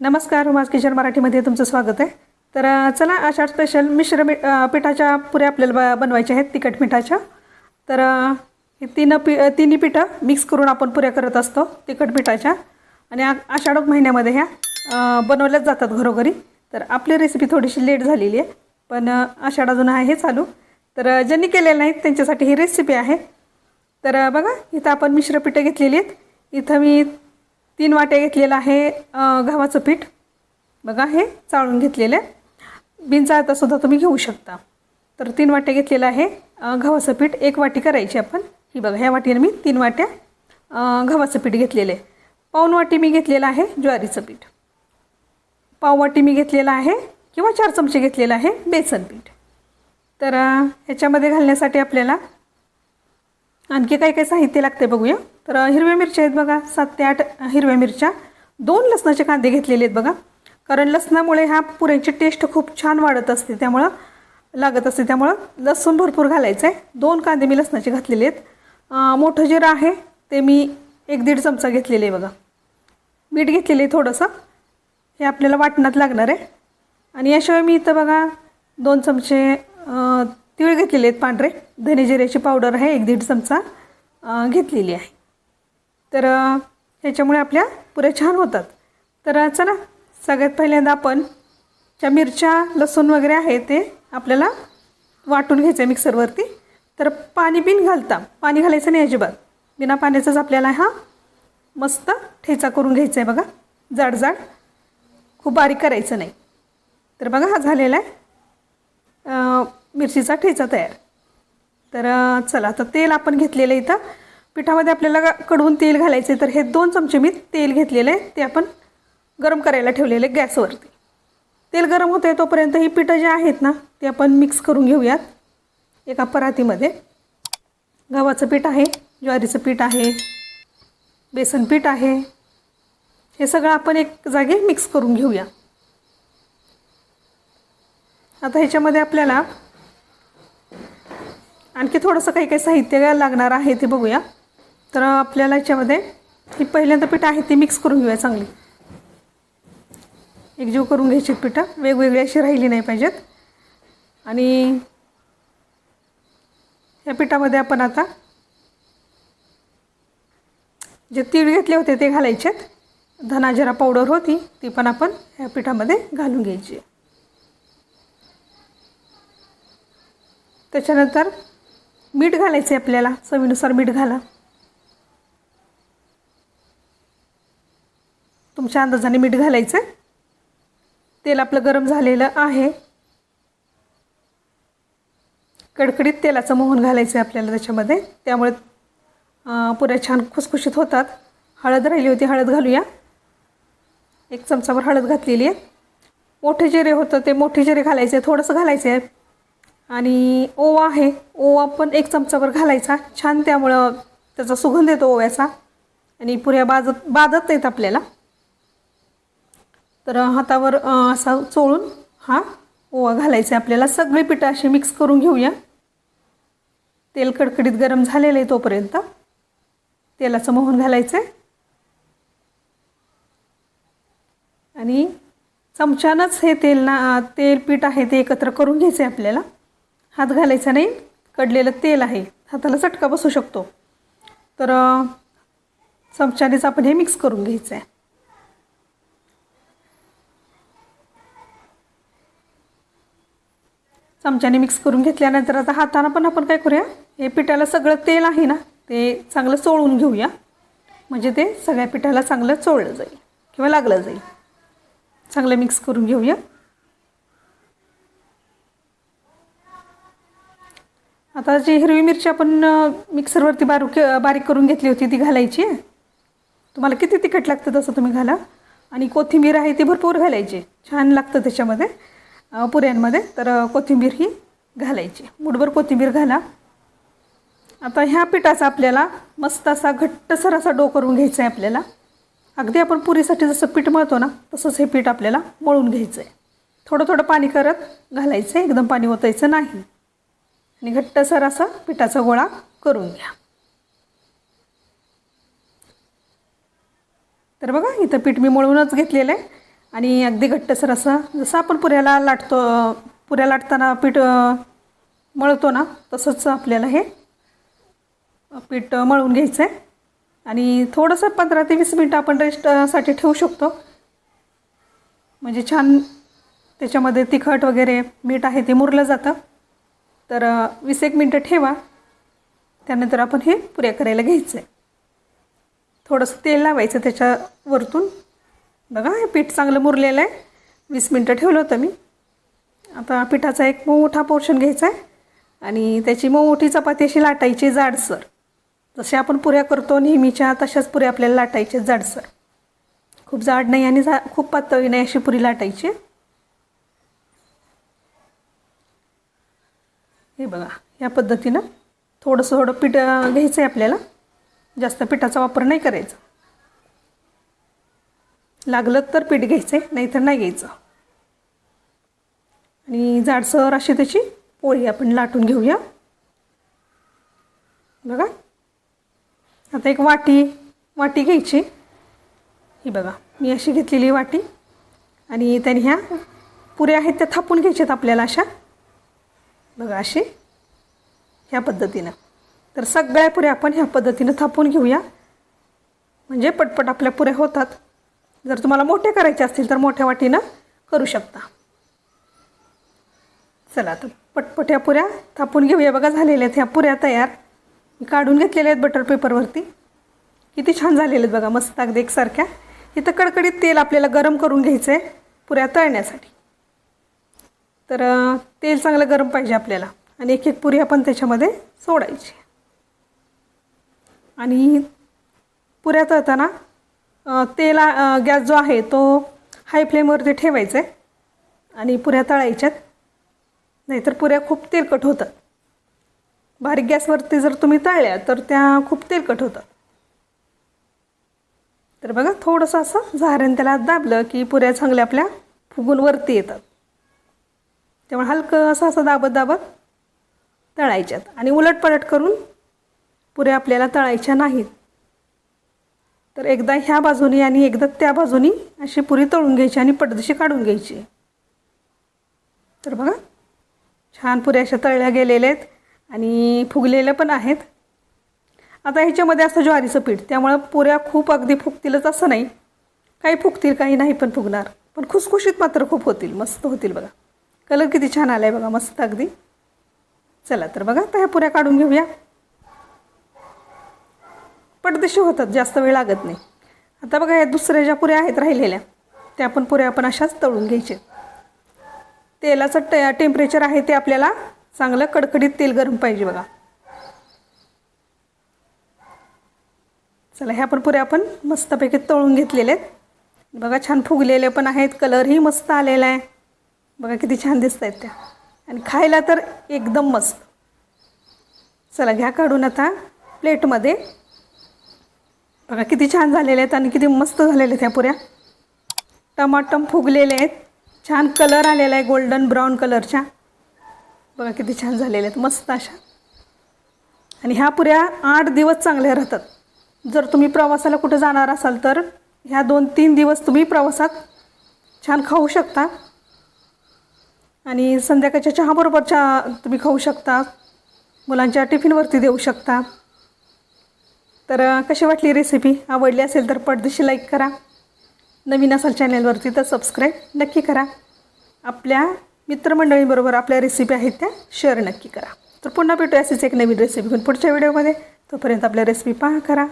नमस्कार उमाज किचन मराठीमध्ये तुमचं स्वागत आहे. तर चला आषाढ स्पेशल मिश्र मिठ पिठाच्या पुऱ्या आपल्याला ब बनवायच्या आहेत तिखट मिठाच्या. तर हे तीन पी तिन्ही पिठं मिक्स करून आपण पुऱ्या करत असतो तिखट पिठाच्या आणि आ आषाढ महिन्यामध्ये ह्या बनवल्याच जातात घरोघरी. तर आपली रेसिपी थोडीशी लेट झालेली आहे पण आषाढ अजून आहे चालू. तर ज्यांनी केलेलं नाहीत त्यांच्यासाठी ही रेसिपी आहे. तर बघा इथं आपण मिश्र पिठं घेतलेली आहेत. इथं मी तीन वाट्या घेतलेलं आहे गव्हाचं पीठ. बघा हे चाळून घेतलेलं आहे. बिनचाळता सुद्धा तुम्ही घेऊ शकता. तर तीन वाट्या घेतलेलं आहे गव्हाचं पीठ. एक वाटी करायची आपण. ही बघा ह्या वाटीने मी तीन वाट्या गव्हाचं पीठ घेतलेलं आहे. पाऊन वाटी मी घेतलेलं आहे ज्वारीचं पीठ. पाव वाटी मी घेतलेलं आहे किंवा चार चमचे घेतलेलं आहे बेसन पीठ. तर ह्याच्यामध्ये घालण्यासाठी आपल्याला आणखी काय काय साहित्य लागते बघूया. तर हिरव्या मिरच्या आहेत बघा सात ते आठ हिरव्या मिरच्या. दोन लसणाचे कांदे घेतलेले आहेत बघा. कारण लसणामुळे ह्या पुऱ्यांची टेस्ट खूप छान वाढत असते त्यामुळं लागत असते. त्यामुळं लसूण भरपूर घालायचं आहे दोन कांदे मी लसणाचे घातलेले आहेत. मोठं जिरं आहे ते मी एक दीड चमचा घेतलेले आहे बघा. मीठ घेतलेले आहे थोडंसं. हे आपल्याला वाटणात लागणार आहे. आणि याशिवाय मी इथं बघा दोन चमचे तिळ घेतलेले आहेत पांढरे. धनेजिऱ्याची पावडर आहे एक दीड चमचा घेतलेली आहे. तर ह्याच्यामुळे आपल्या पुऱ्या छान होतात. तर चला सगळ्यात पहिल्यांदा आपण ज्या मिरच्या लसूण वगैरे आहे ते आपल्याला वाटून घ्यायचं आहे मिक्सरवरती. तर पाणी बिन घालता पाणी घालायचं नाही अजिबात. बिना पाण्याचाच आपल्याला हा मस्त ठेचा करून घ्यायचा आहे बघा. जाड जाड खूप बारीक करायचं नाही. तर बघा हा झालेला आहे. मिरचीचा ठेचा तयार. तर चला आता तेल आपण घेतलेलं आहे इथं. पिठामध्ये आपल्याला कडवून तेल घालायचे तर हे दोन चमचे मी तेल घेतलेलं आहे. ते आपण गरम करायला ठेवलेले गॅसवरती. तेल गरम होतं आहे तोपर्यंत ही पिठं जे आहेत ना ते आपण मिक्स करून घेऊयात एका परातीमध्ये. गव्हाचं पीठ आहे ज्वारीचं पीठ आहे बेसन पीठ आहे. हे सगळं आपण एक जागी मिक्स करून घेऊया. आता ह्याच्यामध्ये आपल्याला आणखी थोडंसं काही काही साहित्य लागणार आहे ते बघूया. तर आपल्याला याच्यामध्ये ही पहिल्यांदा पीठ आहे ती मिक्स करून घेऊया चांगली. एकजीव करून घ्यायची पिठं. वेगवेगळी अशी राहिली नाही पाहिजेत. आणि या पिठामध्ये आपण आता जे तीळ घेतले होते ते घालायचेत धनाजरा पावडर होती ती पण आपण ह्या पिठामध्ये घालून घ्यायची त्याच्यानंतर मीठ घालायचं आहे आपल्याला चवीनुसार मीठ घाला. तुमच्या अंदाजाने मीठ घालायचं तेल आपलं गरम झालेलं आहे. कडकडीत तेलाचं मोहन घालायचं आहे आपल्याला त्याच्यामध्ये. त्यामुळे पुऱ्या छान खुसखुशीत होतात. हळद राहिली होती हळद घालूया. एक चमचाभर हळद घातलेली आहे. मोठे जिरे होतं ते मोठे जिरे घालायचे थोडंसं घालायचं आहे आणि ओवा आहे. ओवा पण एक चमचाभर घालायचा. छान त्यामुळं त्याचा सुगंध येतो ओव्याचा. आणि पुऱ्या बाजत बाजत नाहीत आपल्याला. तर हातावर असा चोळून हा ओवा घालायचा आहे आपल्याला. सगळी पिठं अशी मिक्स करून घेऊया. तेल कडकडीत गरम झालेलं आहे तोपर्यंत. तेलाचं मोहन घालायचं आहे आणि चमच्यानंच हे तेल ना तेल पीठ आहे ते एकत्र करून घ्यायचं आहे आपल्याला. हात घालायचा नाही. कडलेलं तेल आहे. हाताला चटका बसू शकतो. तर चमच्यानेच आपण हे मिक्स करून घ्यायचं आहे चमच्याने मिक्स करून घेतल्यानंतर आता हातानं पण आपण काय करूया? हे पिठाला सगळं तेल आहे ना ते चांगलं चोळून घेऊया. म्हणजे ते सगळ्या पिठाला चांगलं चोळलं जाईल किंवा लागलं जाईल. चांगलं मिक्स करून घेऊया. आता जी हिरवी मिरची आपण मिक्सरवरती बारूक बारीक करून घेतली होती ती घालायची. आहे तुम्हाला किती तिखट लागतं तसं तुम्ही घाला. आणि कोथिंबीर आहे ती भरपूर घालायची. छान लागतं त्याच्यामध्ये पुऱ्यांमध्ये. तर कोथिंबीर ही घालायची. मुठभर कोथिंबीर घाला. आता ह्या पिठाचा आपल्याला मस्त असा घट्टसर असा डो करून घ्यायचा आहे आपल्याला. अगदी आपण पुरीसाठी जसं पीठ मळतो ना तसंच हे पीठ आपल्याला मळून घ्यायचं आहे थोडं थोडं पाणी करत घालायचं आहे. एकदम पाणी ओतायचं नाही. आणि घट्टसर असा पिठाचा गोळा करून घ्या. तर बघा इथं पीठ मी मळूनच घेतलेलं आहे. आणि अगदी घट्टसर असं जसं आपण पुऱ्याला लाटतो पुऱ्या लाटताना पीठ मळतो ना तसंच आपल्याला हे पीठ मळून घ्यायचं आहे. आणि थोडंसं पंधरा ते वीस मिनटं आपण रेस्टसाठी ठेवू शकतो. म्हणजे छान त्याच्यामध्ये तिखट वगैरे मीठ आहे ते मुरलं जातं. तर वीस एक मिनटं ठेवा. त्यानंतर आपण हे पुऱ्या करायला घ्यायचं आहे थोडंसं तेल लावायचं त्याच्या वरतून. बघा हे पीठ चांगलं मुरलेलं आहे. वीस मिनटं ठेवलं होतं मी. आता पिठाचा एक मोठा पोर्शन घ्यायचा आहे आणि त्याची मोठी चपाती अशी लाटायची जाडसर. जसे आपण पुऱ्या करतो नेहमीच्या तशाच पुऱ्या आपल्याला लाटायच्या जाडसर. खूप जाड नाही आणि जा खूप पातळी नाही अशी पुरी लाटायची. हे बघा या पद्धतीनं थोडंसं थोडं पीठ घ्यायचं आहे आपल्याला. जास्त पिठाचा वापर नाही करायचा. लागलं तर पीठ घ्यायचं आहे नाहीतर नाही घ्यायचं. आणि जाडसर अशी त्याची पोळी आपण लाटून घेऊया. बघा. आता एक वाटी वाटी घ्यायची. ही बघा मी अशी घेतलेली वाटी. आणि त्याने ह्या पुऱ्या आहेत त्या थापून घ्यायच्यात आपल्याला अशा. बघा अशी ह्या पद्धतीनं. तर सगळ्या पुऱ्या आपण ह्या पद्धतीनं थापून घेऊया. म्हणजे पटपट आपल्या पुऱ्या होतात. जर तुम्हाला मोठ्या करायच्या असतील तर मोठ्या वाटीनं करू शकता. चला तर पटपट ह्या पुऱ्या थापून घेऊया. बघा झालेल्या आहेत ह्या पुऱ्या तयार. मी काढून घेतलेल्या आहेत बटर पेपरवरती किती छान झालेले आहेत बघा मस्त अगदी एकसारख्या. इथं कडकडीत तेल आपल्याला गरम करून घ्यायचं आहे पुऱ्या तळण्यासाठी. तर तेल चांगलं गरम पाहिजे आपल्याला. आणि एक एक पुरी आपण त्याच्यामध्ये सोडायची. आणि पुऱ्या तळताना तेल गॅस जो आहे तो हाय फ्लेमवरती ठेवायचा आहे आणि पुऱ्या तळायच्यात नाहीतर पुऱ्या खूप तेलकट होतात. बारीक गॅसवरती जर तुम्ही तळल्या तर त्या खूप तेलकट होतात. तर बघा थोडंसं असं झाऱ्याने त्याला दाबलं की पुऱ्या चांगल्या आपल्या फुगून वरती येतात. त्यामुळे हलकं असं असं दाबत दाबत तळायच्यात. आणि उलटपलट करून पुऱ्या आपल्याला तळायच्या नाहीत. तर एकदा ह्या बाजूनी आणि एकदा त्या बाजूनी अशी पुरी तळून घ्यायची आणि पडदशी काढून घ्यायची. तर बघा छान पुऱ्या अशा तळल्या गेलेल्या आहेत आणि फुगलेल्या पण आहेत. आता ह्याच्यामध्ये असतं ज्वारीचं पीठ त्यामुळं पुऱ्या खूप अगदी फुगतीलच असं नाही. काही फुगतील काही नाही पण फुगणार. पण खुसखुशीत मात्र खूप होतील मस्त होतील बघा. कलर किती छान आला आहे बघा मस्त अगदी. चला तर बघा आता ह्या पुऱ्या काढून घेऊया. पडदेशी होतात जास्त वेळ लागत नाही. आता बघा या दुसऱ्या ज्या पुऱ्या आहेत राहिलेल्या त्या पण पुऱ्या आपण अशाच तळून घ्यायचे. तेलाचं टे टेम्परेचर आहे ते आपल्याला चांगलं कडकडीत तेल गरम पाहिजे बघा. चला ह्या पण पुऱ्या आपण मस्तपैकी तळून घेतलेल्या आहेत. बघा छान फुगलेले पण आहेत कलरही मस्त आलेला आहे. बघा किती छान दिसत आहेत त्या. आणि खायला तर एकदम मस्त. चला घ्या काढून आता प्लेटमध्ये. बघा किती छान झालेले आहेत आणि किती मस्त झालेले आहेत ह्या पुऱ्या. टमाटम फुगलेले आहेत. छान कलर आलेला आहे गोल्डन ब्राऊन कलरच्या. बघा किती छान झालेले आहेत मस्त अशा. आणि ह्या पुऱ्या आठ दिवस चांगल्या राहतात. जर तुम्ही प्रवासाला कुठं जाणार असाल तर ह्या दोन तीन दिवस तुम्ही प्रवासात छान खाऊ शकता. आणि संध्याकाळच्या चहाबरोबर चहा तुम्ही खाऊ शकता. मुलांच्या टिफिनवरती देऊ शकता. तर कशी वाटली रेसिपी आवडली असेल तर पडदेशी लाईक करा. नवीन असाल चॅनेलवरती तर सबस्क्राईब नक्की करा. आपल्या मित्रमंडळींबरोबर आपल्या रेसिपी आहेत त्या शेअर नक्की करा. तर पुन्हा भेटू असेच एक नवीन रेसिपी घेऊन पुढच्या व्हिडिओमध्ये तोपर्यंत आपल्या रेसिपी पहा करा.